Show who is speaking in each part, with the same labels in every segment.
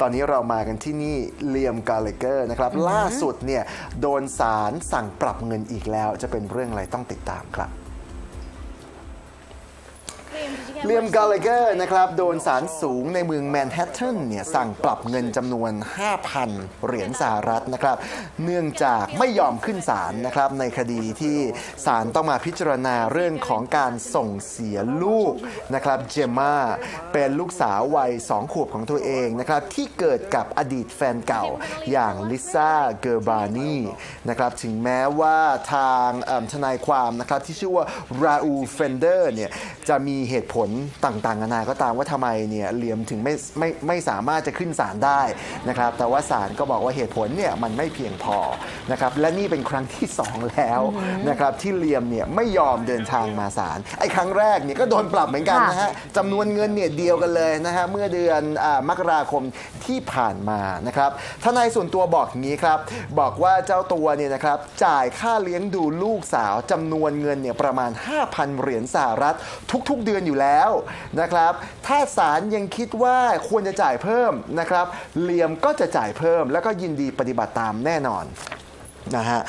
Speaker 1: ตอนนี้เรามากันที่นี่เลียมกาเลเกอร์นะครับ ล่าสุดเนี่ยโดนศาลสั่งปรับเงินอีกแล้ว จะเป็นเรื่องอะไรต้องติดตามครับ เลียมกาลเกอร์นะครับโดนศาลสูงในเมืองแมนฮัตตันเนี่ยสั่งปรับเงินจำนวน 5,000 เหรียญสหรัฐนะครับเนื่องจากไม่ยอมขึ้นศาลนะครับในคดีที่ศาลต้องมาพิจารณาเรื่องของการส่งเสียลูกนะครับเจมมาเป็นลูกสาววัย 2 ขวบของตัวเองนะครับที่เกิดกับอดีตแฟนเก่าอย่างลิซ่าเกอร์บานีนะครับถึงแม้ว่าทางทนายความนะครับที่ชื่อว่าราอูเฟนเดอร์เนี่ยจะมีเหตุผลต่างๆนานาก็ตามว่าทำไมเนี่ยเหลียมถึงไม่ไม่ไม่สามารถจะขึ้นศาลได้นะครับ แต่ว่าศาลก็บอกว่าเหตุผลเนี่ยมันไม่เพียงพอนะครับและนี่เป็นครั้งที่ 2 แล้วนะครับที่เหลียมเนี่ยไม่ยอมเดินทางมาศาลไอ้ครั้งแรกเนี่ยก็โดนปรับเหมือนกันนะฮะจำนวนเงินเนี่ยเดียวกันเลยนะฮะเมื่อเดือนอามกราคมที่ผ่านมานะครับทนายส่วนตัวบอกอย่างนี้ครับบอกว่าเจ้าตัวเนี่ยนะครับจ่ายค่าเลี้ยงดูลูกสาวจำนวนเงินเนี่ยประมาณ 5,000 เหรียญสหรัฐทุก ๆ เดือนอยู่แล้วนะครับ ถ้าศาลยังคิดว่าควรจะจ่ายเพิ่มนะครับเหลียมก็จะจ่ายเพิ่ม แล้วก็ยินดีปฏิบัติตามแน่นอนนะฮะ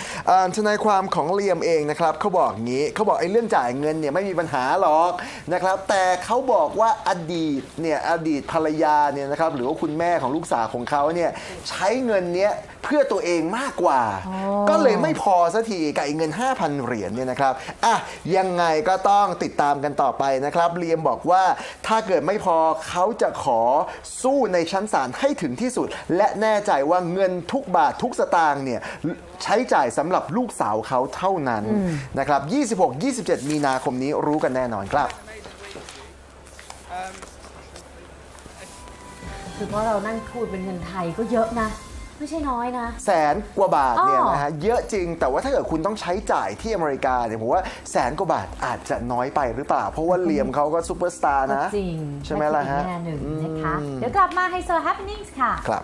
Speaker 1: ทนายความของเลียมเองนะครับเขาบอกงี้เขาบอกไอ้เรื่องจ่ายเงินเนี่ยไม่มีปัญหาหรอกนะครับแต่เขาบอกว่าอดีตเนี่ยอดีตภรรยาเนี่ยนะครับหรือว่าคุณแม่ของลูกสาวของเขาเนี่ยใช้เงินเนี้ย เพื่อตัวเองมากกว่า ก็เลยไม่พอสักทีกับไอ้เงิน 5,000 เหรียญเนี่ยนะครับอะยังไงก็ต้องติดตามกันต่อไปนะครับเลียมบอกว่าถ้าเกิดไม่พอเขาจะขอสู้ในชั้นศาลให้ถึงที่สุด และแน่ใจว่าเงินทุกบาททุกสตางค์เนี่ยใช้จ่ายสำหรับลูกสาวเขาเท่านั้นนะครับ 26-27 มีนาคมนี้รู้กันแน่นอนครับ
Speaker 2: คือเพราะเรานั่งคูดเป็นเงินไทยก็เยอะนะ ไม่ใช่น้อยนะ
Speaker 1: แสนกว่าบาทเนี่ย
Speaker 2: อ้อ
Speaker 1: นะฮะเยอะจริง แต่ว่าถ้าเกิดคุณต้องใช้จ่ายที่อเมริกาเนี่ยผมว่าแสนกว่าบาทอาจจะน้อยไปหรือเปล่า เพราะว่าเลียมเขาก็ซูเปอร์สตาร์นะ
Speaker 2: จริง
Speaker 1: ใช่ไหมล่ะฮะ
Speaker 2: แง่หนึ่งนะคะ
Speaker 1: อืม
Speaker 2: เดี๋ยวกลับมาไฮโซ happenings ค่ะ
Speaker 1: ครับ